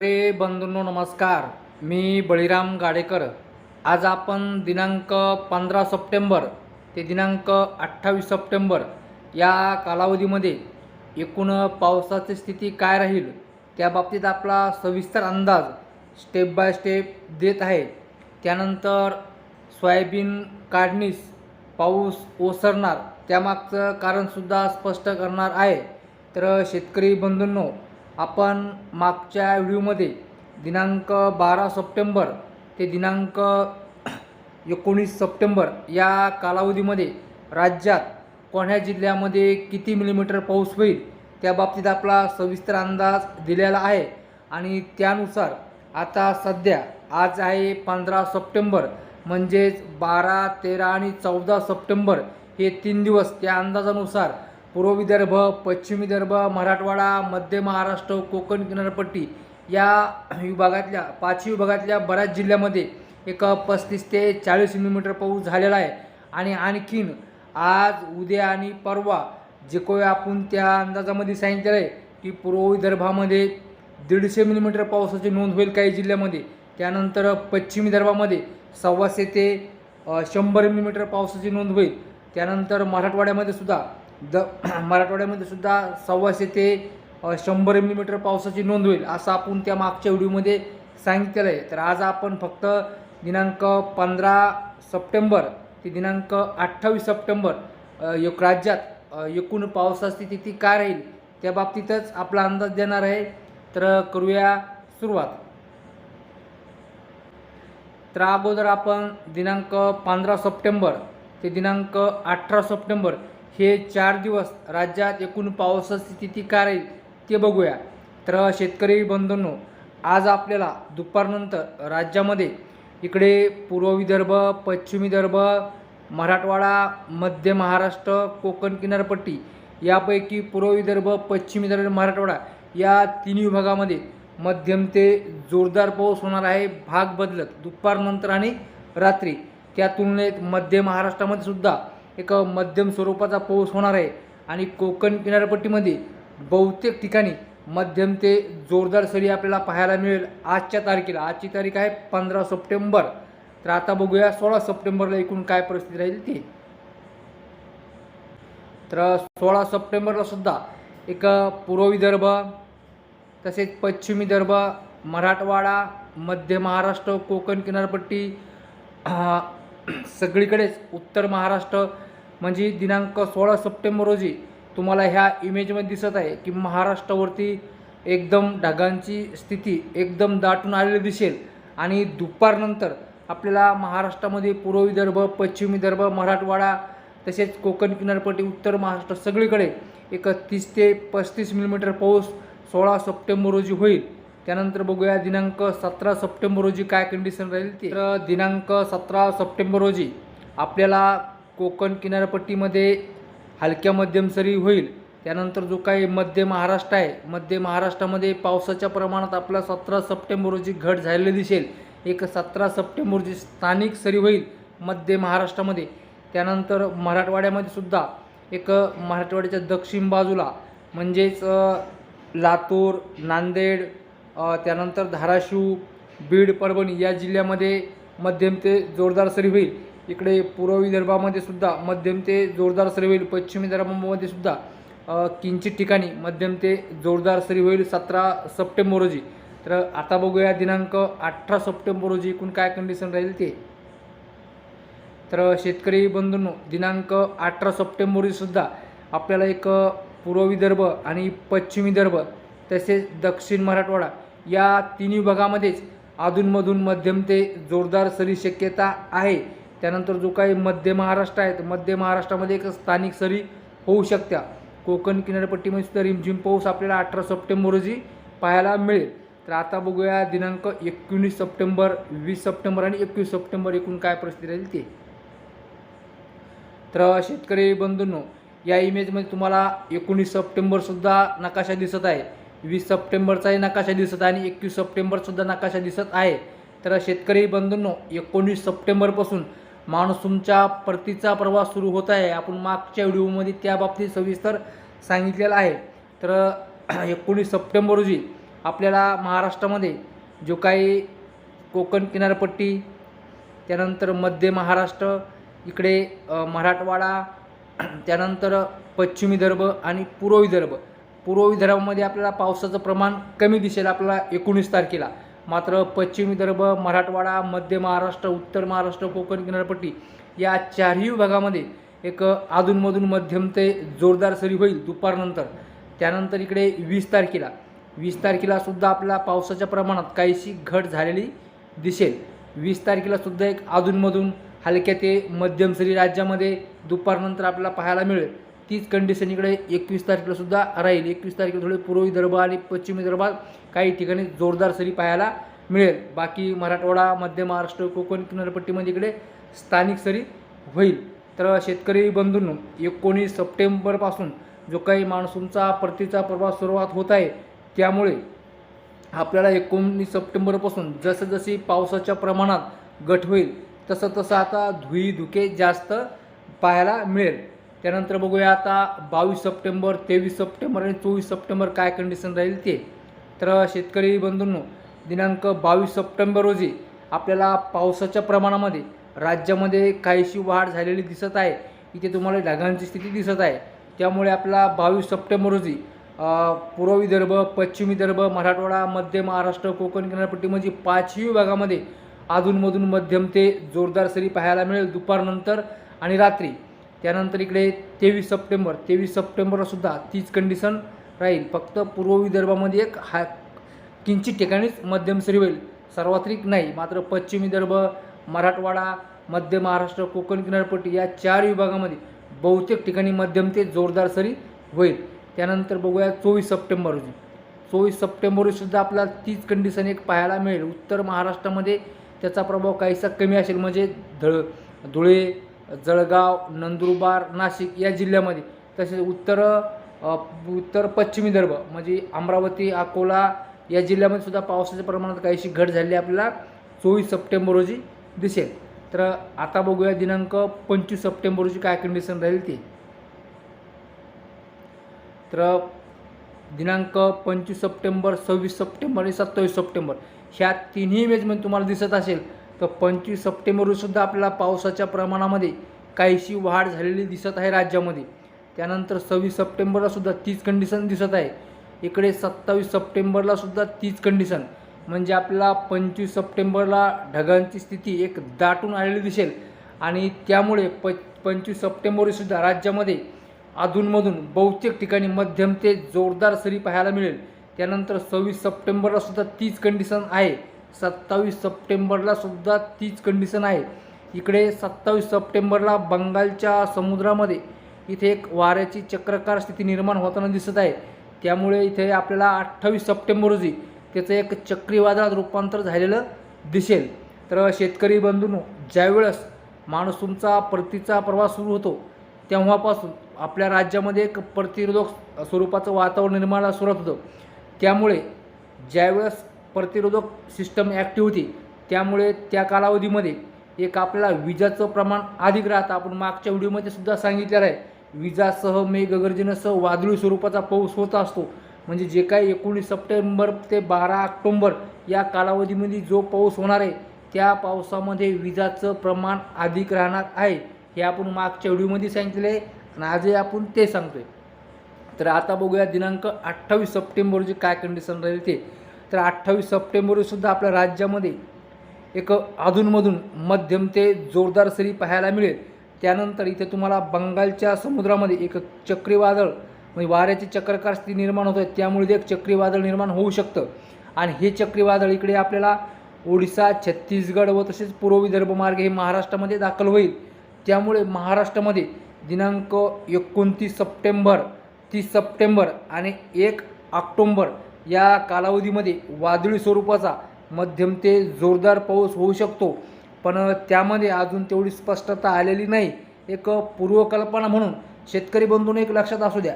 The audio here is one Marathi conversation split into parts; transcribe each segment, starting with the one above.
अरे बंधूंनो नमस्कार. मी बळीराम गाडेकर. आज आपण दिनांक पंधरा सप्टेंबर ते दिनांक अठ्ठावीस सप्टेंबर या कालावधीमध्ये एकूण पावसाची स्थिती काय राहील त्या बाबतीत आपला सविस्तर अंदाज स्टेप बाय स्टेप देत आहे. त्यानंतर सोयाबीन काढणीस पाऊस ओसरणार त्यामागचं कारणसुद्धा स्पष्ट करणार आहे. तर शेतकरी बंधूंनो आपण मागच्या व्हिडिओमध्ये दिनांक बारा सप्टेंबर ते दिनांक एकोणीस सप्टेंबर या कालावधीमध्ये राज्यात कोण्या जिल्ह्यामध्ये किती मिलीमीटर पाऊस होईल त्या बाबतीत आपला सविस्तर अंदाज दिलेला आहे. आणि त्यानुसार आता सध्या आज आहे पंधरा सप्टेंबर म्हणजेच बारा तेरा आणि चौदा सप्टेंबर हे तीन दिवस त्या अंदाजानुसार पूर्व विदर्भ पश्चिम विदर्भ मराठवाडा मध्य महाराष्ट्र कोकण किनारपट्टी या विभागातल्या पाचवी विभागातल्या बऱ्याच जिल्ह्यामध्ये एक पस्तीस ते चाळीस मिलीमीटर पाऊस झालेला आहे. आणि आणखीन आज उद्या आणि परवा जे काही आपण त्या अंदाजामध्ये सांगितलेलं आहे की पूर्व विदर्भामध्ये दीडशे मिलीमीटर पावसाची नोंद होईल काही जिल्ह्यामध्ये. त्यानंतर पश्चिम विदर्भामध्ये सव्वाशे ते शंभर मिलीमीटर पावसाची नोंद होईल. त्यानंतर मराठवाड्यामध्ये सुद्धा द मराठवाड्यामध्ये सुद्धा सव्वाशे ते शंभर मिलीमीटर पावसाची नोंद होईल असं आपण त्या मागच्या व्हिडिओमध्ये सांगितलेलं आहे. तर आज आपण फक्त दिनांक पंधरा सप्टेंबर ते दिनांक अठ्ठावीस सप्टेंबर एक राज्यात एकूण पावसाची स्थिती काय राहील त्या बाबतीतच आपला अंदाज देणार आहे. तर करूया सुरुवात. तर अगोदर आपण दिनांक पंधरा सप्टेंबर ते दिनांक अठरा सप्टेंबर हे चार दिवस राज्यात एकूण पावसाची स्थिती काय राहील ते बघूया. तर शेतकरी बंधूंनो आज आपल्याला दुपारनंतर राज्यामध्ये इकडे पूर्व विदर्भ पश्चिम विदर्भ मराठवाडा मध्य महाराष्ट्र कोकण किनारपट्टी यापैकी पूर्व विदर्भ पश्चिम विदर्भ मराठवाडा या तिन्ही विभागामध्ये मध्यम ते जोरदार पाऊस होणार आहे. भाग बदलत दुपारनंतर आणि रात्री. त्या तुलनेत मध्य महाराष्ट्रामध्ये सुद्धा एक मध्यम स्वरूपाचा पाऊस होणार आहे. आणि कोकण किनारपट्टीमध्ये बहुतेक ठिकाणी मध्यम ते जोरदार सरी आपल्याला पाहायला मिळेल आजच्या तारखेला. आजची तारीख आहे पंधरा सप्टेंबर. तर आता बघूया सोळा सप्टेंबरला एकूण काय परिस्थिती राहील ती. तर सोळा सप्टेंबरला सुद्धा एक पूर्व विदर्भ तसेच पश्चिम विदर्भ मराठवाडा मध्य महाराष्ट्र कोकण किनारपट्टी सगळीकडेच उत्तर महाराष्ट्र म्हणजे दिनांक सोळा सप्टेंबर रोजी तुम्हाला ह्या इमेजमध्ये दिसत आहे की महाराष्ट्रावरती एकदम ढगांची स्थिती एकदम दाटून आलेली दिसेल. आणि दुपारनंतर आपल्याला महाराष्ट्रामध्ये पूर्व विदर्भ पश्चिम विदर्भ मराठवाडा तसेच कोकण किनारपट्टी उत्तर महाराष्ट्र सगळीकडे एक तीस ते पस्तीस मिलीमीटर पाऊस सोळा सप्टेंबर रोजी होईल. त्यानंतर बघूया दिनांक सतरा सप्टेंबर रोजी काय कंडिशन राहील ती. तर दिनांक सतरा सप्टेंबर रोजी आपल्याला कोकण किनारपट्टीमध्ये हलक्या मध्यम सरी होईल. त्यानंतर जो काही मध्य महाराष्ट्र आहे मध्य महाराष्ट्रामध्ये पावसाच्या प्रमाणात आपला सतरा सप्टेंबर रोजी घट झालेली दिसेल. एक सतरा सप्टेंबर रोजी स्थानिक सरी होईल मध्य महाराष्ट्रामध्ये. त्यानंतर मराठवाड्यामध्ये सुद्धा एक मराठवाड्याच्या दक्षिण बाजूला म्हणजेच लातूर नांदेड त्यानंतर धाराशिव बीड परभणी या जिल्ह्यामध्ये मध्यम ते जोरदार सरी होईल. इकडे पूर्व विदर्भामध्ये सुद्धा मध्यम ते जोरदार सरी होईल. पश्चिम विदर्भामध्ये सुद्धा किंचित ठिकाणी मध्यम ते जोरदार सरी होईल सतरा सप्टेंबर रोजी. तर आता बघूया दिनांक अठरा सप्टेंबर रोजी एकूण काय कंडिशन राहील ते. तर शेतकरी बंधूंनो दिनांक अठरा सप्टेंबर रोजीसुद्धा आपल्याला एक पूर्व विदर्भ आणि पश्चिम विदर्भ तसेच दक्षिण मराठवाडा या तिन्ही विभागामध्येच अधूनमधून मध्यम ते जोरदार सरी शक्यता आहे. त्यानंतर जो काही मध्य महाराष्ट्र आहे तर मध्य महाराष्ट्रामध्ये एक स्थानिक सरी होऊ शकत्या. कोकण किनारपट्टीमध्ये सुद्धा रिमझिम पाऊस आपल्याला अठरा सप्टेंबर रोजी पाहायला मिळेल. तर आता बघूया दिनांक एकोणीस सप्टेंबर वीस सप्टेंबर आणि एकवीस सप्टेंबर एकूण काय परिस्थिती राहील ते. तर शेतकरी बंधूंनो या इमेजमध्ये तुम्हाला एकोणीस सप्टेंबरसुद्धा नकाशा दिसत आहे. वीस सप्टेंबरचाही नकाशा दिसत आहे आणि एकवीस सप्टेंबरसुद्धा नकाशा दिसत आहे. तर शेतकरी बंधूंनो एकोणीस सप्टेंबरपासून मान्सूनच्या परतीचा प्रवास सुरू होत आहे. आपण मागच्या व्हिडिओमध्ये त्या बाबतीत सविस्तर सांगितलेलं आहे. तर एकोणीस सप्टेंबर रोजी आपल्याला महाराष्ट्रामध्ये जो काही कोकण किनारपट्टी त्यानंतर मध्य महाराष्ट्र इकडे मराठवाडा त्यानंतर पश्चिम विदर्भ आणि पूर्व विदर्भ पूर्व विदर्भामध्ये आपल्याला पावसाचं प्रमाण कमी दिसेल आपल्याला एकोणीस तारखेला. मात्र पश्चिम विदर्भ मराठवाडा मध्य महाराष्ट्र उत्तर महाराष्ट्र कोकण किनारपट्टी या चारही विभागामध्ये एक अधूनमधून मध्यम ते जोरदार सरी होईल दुपारनंतर. त्यानंतर इकडे वीस तारखेला. वीस तारखेला सुद्धा आपल्या पावसाच्या प्रमाणात काहीशी घट झालेली दिसेल. वीस तारखेला सुद्धा एक अधूनमधून हलक्या ते मध्यम सरी राज्यामध्ये दुपारनंतर आपल्याला पाहायला मिळेल. तीच कंडिशन इकडे एकवीस तारखेला सुद्धा राहील. एकवीस तारखेला थोडे पूर्व विदर्भ आणि पश्चिम विदर्भात काही ठिकाणी जोरदार सरी पाहायला मिळेल. बाकी मराठवाडा मध्य महाराष्ट्र कोकण किनारपट्टीमध्ये इकडे स्थानिक सरी होईल. तर शेतकरी बंधूंनो एकोणीस सप्टेंबरपासून जो काही मान्सूनचा परतीचा प्रवास सुरुवात होत आहे त्यामुळे आपल्याला एकोणीस सप्टेंबरपासून जसं जशी पावसाच्या प्रमाणात घट होईल तसं तसं आता धुई धुके जास्त पाहायला मिळेल. त्यानंतर बघूया आता बावीस सप्टेंबर तेवीस सप्टेंबर आणि चोवीस सप्टेंबर काय कंडिशन राहील ते. तर शेतकरी बंधूंनो दिनांक बावीस सप्टेंबर रोजी आपल्याला पावसाच्या प्रमाणामध्ये राज्यामध्ये काहीशी वाढ झालेली दिसत आहे. इथे तुम्हाला ढगांची स्थिती दिसत आहे. त्यामुळे आपला बावीस सप्टेंबर रोजी पूर्व विदर्भ पश्चिम विदर्भ मराठवाडा मध्य महाराष्ट्र कोकण किनारपट्टी म्हणजे पाचही विभागामध्ये अधूनमधून मध्यम ते जोरदार सरी पाहायला मिळेल. दुपारनंतर आणि रात्री त्यानंतर इकडे तेवीस सप्टेंबर तेवीस सप्टेंबरला सुद्धा तीच कंडिशन राहील. फक्त पूर्व विदर्भामध्ये एक हा किंचित ठिकाणीच मध्यम सरी होईल. सार्वत्रिक नाही मात्र पश्चिम विदर्भ मराठवाडा मध्य महाराष्ट्र कोकण किनारपट्टी या चार विभागामध्ये बहुतेक ठिकाणी मध्यम ते जोरदार सरी होईल. त्यानंतर बघूया चोवीस सप्टेंबर रोजी. चोवीस सप्टेंबर रोजी सुद्धा आपल्याला तीच कंडिशन एक पाहायला मिळेल. उत्तर महाराष्ट्रामध्ये त्याचा प्रभाव काहीसा कमी असेल म्हणजे धळ धुळे जळगाव नंदुरबार नाशिक या जिल्ह्यामध्ये. तसेच उत्तर उत्तर पश्चिम विदर्भ म्हणजे अमरावती अकोला या जिल्ह्यामध्ये सुद्धा पावसाच्या प्रमाणात काहीशी घट झाली आपल्याला चोवीस सप्टेंबर रोजी दिसेल. तर आता बघूया दिनांक पंचवीस सप्टेंबर रोजी काय कंडिशन राहील ती. तर दिनांक पंचवीस सप्टेंबर सव्वीस सप्टेंबर आणि सत्तावीस सप्टेंबर ह्या तिन्ही इमेजमध्ये तुम्हाला दिसत असेल. तर पंचवीस सप्टेंबरसुद्धा आपल्याला पावसाच्या प्रमाणामध्ये काहीशी वाढ झालेली दिसत आहे राज्यामध्ये. त्यानंतर सव्वीस सप्टेंबरलासुद्धा तीच कंडिशन दिसत आहे. इकडे सत्तावीस सप्टेंबरलासुद्धा तीच कंडिशन म्हणजे आपल्याला पंचवीस सप्टेंबरला ढगांची स्थिती एक दाटून आलेली दिसेल. आणि त्यामुळे प पंचवीस सप्टेंबरसुद्धा राज्यामध्ये अधूनमधून बहुतेक ठिकाणी मध्यम ते जोरदार सरी पाहायला मिळेल. त्यानंतर सव्वीस सप्टेंबरलासुद्धा तीच कंडिशन आहे. सत्तावीस सप्टेंबरला सुद्धा तीच कंडिशन आहे. इकडे सत्तावीस सप्टेंबरला बंगालच्या समुद्रामध्ये इथे एक वाऱ्याची चक्रकार स्थिती निर्माण होताना दिसत आहे. त्यामुळे इथे आपल्याला अठ्ठावीस सप्टेंबर रोजी त्याचं एक चक्रीवादळात रूपांतर झालेलं दिसेल. तर शेतकरी बंधूंनो ज्यावेळेस मान्सूनचा परतीचा प्रवास सुरू होतो तेव्हापासून आपल्या राज्यामध्ये एक प्रतिरोधक स्वरूपाचं वातावरण निर्माणाला सुरुवात होतं. त्यामुळे ज्यावेळेस प्रतिरोधक सिस्टम ॲक्टिव्ह होती. त्यामुळे त्या कालावधीमध्ये एक आपल्याला विजाचं प्रमाण अधिक राहतं. आपण मागच्या व्हिडिओमध्ये सुद्धा सांगितलेलं आहे. विजासह मेघगर्जनेसह वादळी स्वरूपाचा पाऊस होत असतो. म्हणजे जे काही एकोणीस सप्टेंबर ते बारा ऑक्टोंबर या कालावधीमध्ये जो पाऊस होणार आहे त्या पावसामध्ये विजाचं प्रमाण अधिक राहणार आहे हे आपण मागच्या व्हिडिओमध्ये सांगितले आहे. आणि आजही आपण ते सांगतोय. तर आता बघूया दिनांक अठ्ठावीस सप्टेंबर रोजी काय कंडिशन राहील ते. तर अठ्ठावीस सप्टेंबरसुद्धा आपल्या राज्यामध्ये एक अधूनमधून मध्यम ते जोरदार सरी पाहायला मिळेल. त्यानंतर इथे तुम्हाला बंगालच्या समुद्रामध्ये एक चक्रीवादळ म्हणजे वाऱ्याची चक्रकार स्थिती निर्माण होत आहे. त्यामुळे ते एक चक्रीवादळ निर्माण होऊ शकतं. आणि हे चक्रीवादळ इकडे आपल्याला ओडिसा छत्तीसगड व तसेच पूर्व विदर्भ मार्ग हे महाराष्ट्रामध्ये दाखल होईल. त्यामुळे महाराष्ट्रामध्ये दिनांक एकोणतीस सप्टेंबर तीस सप्टेंबर आणि एक ऑक्टोंबर या कालावधीमध्ये वादळी स्वरूपाचा मध्यम ते जोरदार पाऊस होऊ शकतो. पण त्यामध्ये अजून तेवढी स्पष्टता आलेली नाही. एक पूर्वकल्पना म्हणून शेतकरी बंधूने एक लक्षात असू द्या.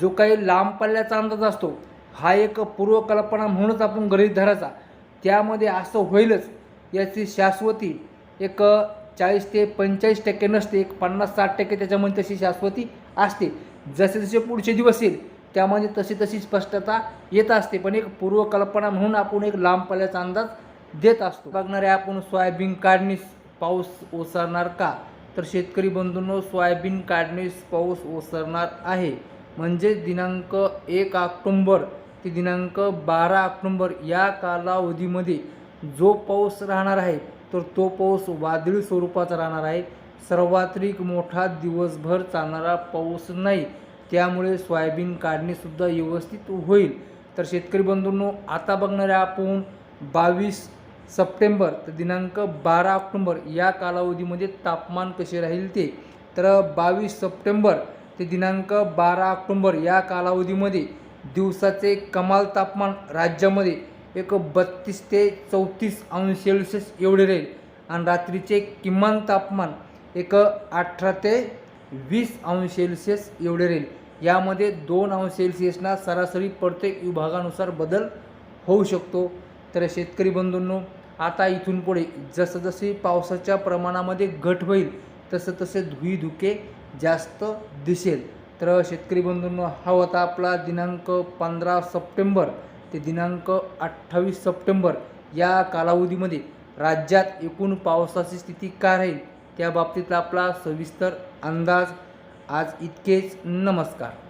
जो काही लांब पल्ल्याचा अंदाज असतो हा एक पूर्वकल्पना म्हणूनच आपण गृहीत धरायचा. त्यामध्ये असं होईलच याची शाश्वती एक चाळीस ते पंचेचाळीस टक्के नसते एक पन्नास साठ टक्के त्याच्यामध्ये तशी शाश्वती असते. जसे जसे पुढचे दिवस येईल त्यामध्ये तशी तशी स्पष्टता येत असते. पण एक पूर्वकल्पना म्हणून आपण एक लांब पल्ल्याचा अंदाज देत असतो. बघणारे आपण सोयाबीन काढणीस पाऊस ओसरणार का? तर शेतकरी बंधूंनो सोयाबीन काढणीस पाऊस ओसरणार आहे. म्हणजे दिनांक एक ऑक्टोंबर ते दिनांक बारा ऑक्टोंबर या कालावधीमध्ये जो पाऊस राहणार आहे तर तो पाऊस वादळी स्वरूपाचा राहणार आहे. सर्वात्रिक मोठा दिवसभर चालणारा पाऊस नाही. त्यामुळे सोयाबीन काढणीसुद्धा व्यवस्थित होईल. तर शेतकरी बंधूंनो आता बघणारे आपण बावीस सप्टेंबर तर दिनांक बारा ऑक्टोंबर या कालावधीमध्ये तापमान कसे राहील ते? तर बावीस सप्टेंबर ते दिनांक बारा ऑक्टोंबर या कालावधीमध्ये दिवसाचे कमाल तापमान राज्यामध्ये एक बत्तीस ते चौतीस अंश सेल्सिअस एवढे राहील. आणि रात्रीचे किमान तापमान एक अठरा ते वीस अंश सेल्सिअस एवढे राहील. यामध्ये दोन अंश सेल्सिअसना सरासरी प्रत्येक विभागानुसार बदल होऊ शकतो. तर शेतकरी बंधूंनो आता इथून पुढे जसं जसे पावसाच्या प्रमाणामध्ये घट होईल तसं तसे धुई धुके जास्त दिसेल. तर शेतकरी बंधूंनो हा होता आपला दिनांक पंधरा सप्टेंबर ते दिनांक अठ्ठावीस सप्टेंबर या कालावधीमध्ये राज्यात एकूण पावसाची स्थिती काय राहील? त्या बाबतीतला आपला सविस्तर अंदाज आज इतकेच नमस्कार.